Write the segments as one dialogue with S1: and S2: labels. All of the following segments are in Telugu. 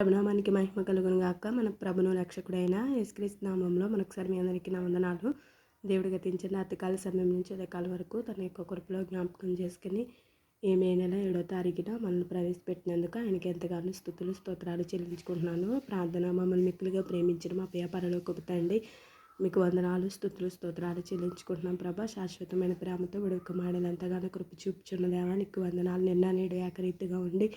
S1: ప్రభునామానికి మహిమ కలుగును గాక. మన ప్రభును రక్షకుడైన యేసుక్రీస్తు నామంలో మనొకసారి మీ అందరికీ నా వందనాలు. దేవుడు గతించిన అతికాల సమయం నుంచి అధికాల వరకు తన యొక్క కృపలో జ్ఞాపకం చేసుకుని ఈ మే నెల ఏడో తారీఖున మనల్ని ప్రవేశపెట్టినందుకు ఆయనకి ఎంతగానో స్థుతులు స్తోత్రాలు చెల్లించుకుంటున్నాను. ప్రార్థన మమ్మల్ని మిక్కులుగా ప్రేమించిన మా వ్యాపారంలో కుపుతండి మీకు వందనాలు స్థుతులు స్తోత్రాలు చెల్లించుకుంటున్నాం ప్రభా. శాశ్వతమైన ప్రేమతో విడుక మాడలు ఎంతగానో కృప చూపుచున్న దేవా నీకు వందనాలు. నిన్న నేడు ఏకరీతిగా ఉండి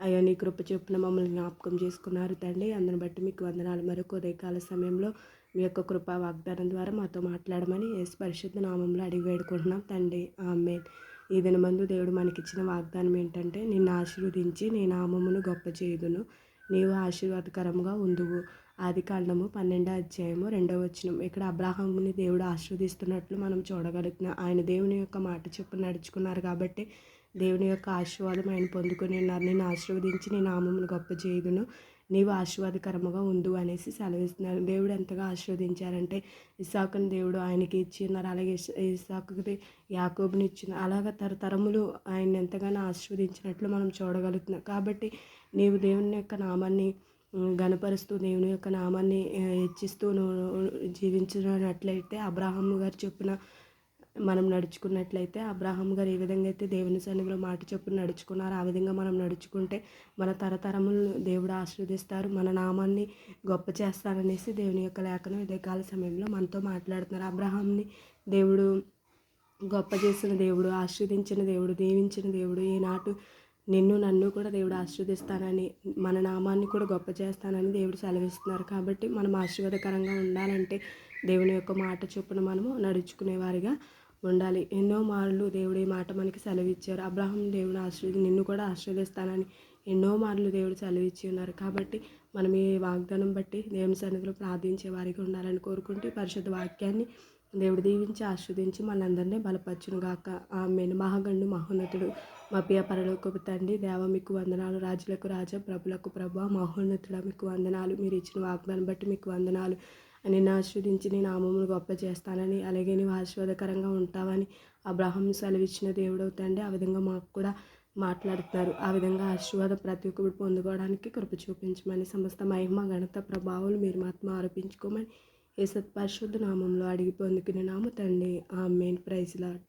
S1: అయ్యా నీ కృప చొప్పున మమ్మల్ని జ్ఞాపకం చేసుకున్నారు తండ్రి. అందుని బట్టి మీకు వందనాలు. మరొక ఉదయకాల సమయంలో మీ యొక్క కృపా వాగ్దానం ద్వారా మాతో మాట్లాడమని యేసు పరిశుద్ధ నామంలో అడిగి వేడుకుంటున్నాం తండ్రి. ఆమె ఈ దినమందు దేవుడు మనకిచ్చిన వాగ్దానం ఏంటంటే నిన్ను ఆశీర్వదించి నీ నామమును గొప్ప చేయుదును. నీవు ఆశీర్వాదకరముగా ఉందువు ఆది కాండము పన్నెండో అధ్యాయము రెండవ వచనం. ఇక్కడ అబ్రాహాముని దేవుడు ఆశీర్వదిస్తున్నట్లు మనం చూడగలుగుతున్నాం. ఆయన దేవుని యొక్క మాట చెప్పు నడుచుకున్నారు కాబట్టి దేవుని యొక్క ఆశీర్వాదం ఆయన పొందుకొని ఉన్నారు. నేను ఆశీర్వదించి నీ నామమును గొప్ప చేయుదును. నీవు ఆశీర్వాదకరముగా ఉండు అనేసి సెలవిస్తున్నారు. దేవుడు ఎంతగా ఆశీర్వదించారంటే ఇసాకుని దేవుడు ఆయనకి ఇచ్చి ఉన్నారు అలాగే ఇసాకుకి యాకోబుని ఇచ్చిన అలాగ తరతరములు ఆయన ఎంతగానో ఆశీర్వదించినట్లు మనం చూడగలుగుతున్నాం. కాబట్టి నీవు దేవుని యొక్క నామాన్ని గణపరుస్తూ దేవుని యొక్క నామాన్ని హెచ్చిస్తూ జీవించినట్లయితే అబ్రాహం గారు చెప్పిన మనం నడుచుకున్నట్లయితే అబ్రాహం గారు ఏ విధంగా అయితే దేవుని సన్నిధిలో మాట చొప్పున నడుచుకున్నారో ఆ విధంగా మనం నడుచుకుంటే మన తరతరములు దేవుడు ఆశీర్వదిస్తారు మన నామాన్ని గొప్ప చేస్తారనేసి దేవుని యొక్క లేఖనం ఇదే సమయంలో మనతో మాట్లాడుతున్నారు. అబ్రహాంని దేవుడు గొప్ప చేసిన దేవుడు ఆశీర్వదించిన దేవుడు దీవించిన దేవుడు ఈనాటు నిన్ను నన్ను కూడా దేవుడు ఆశీర్వదిస్తానని మన నామాన్ని కూడా గొప్ప చేస్తానని దేవుడు సెలవిస్తున్నారు. కాబట్టి మనం ఆశీర్వాదకరంగా ఉండాలంటే దేవుని యొక్క మాట చొప్పున మనము నడుచుకునేవారిగా ఉండాలి. ఎన్నో మార్లు దేవుడు ఈ మాట మనకి సెలవిచ్చారు. అబ్రాహం దేవుడు ఆశ్రయి నిన్ను కూడా ఆశ్రయిస్తానని ఎన్నో మార్లు దేవుడు సెలవిచ్చి ఉన్నారు. కాబట్టి మనం ఈ వాగ్దానం బట్టి దేవుని సన్నిధిలో ప్రార్థించే వారికి ఉండాలని కోరుకుంటూ పరిశుద్ధ వాక్యాన్ని దేవుడు దీవించి ఆస్వాదించి మనందరినీ బలపరచును గాక ఆమెను. మహాగండు మహోన్నతుడు మా పియ పరలోకపు తండ్రి దేవ మీకు వందనాలు. రాజులకు రాజా ప్రభులకు ప్రభా మహోన్నతుడ మీకు వందనాలు. మీరు ఇచ్చిన వాగ్దానం బట్టి మీకు వందనాలు. నిన్ను ఆస్వాదించి నేను నామమును గొప్ప చేస్తానని అలాగే నీవు ఆశీర్వాదకరంగా ఉంటావని అబ్రాహం సెలవిచ్చిన దేవుడు తండ్రి ఆ విధంగా మాకు కూడా మాట్లాడుతున్నారు. ఆ విధంగా ఆశీర్వాదం ప్రతి ఒక్కరు పొందుకోవడానికి కృప చూపించమని సమస్త మహిమ గణత ప్రభావాలు మీరు మాత్రం ఆరోపించుకోమని ఏ సత్పరిశుద్ధ నామంలో అడిగి పొందుకునే నామ తండ్రి. ఆ మెయిన్ ప్రైజ్ లాడ్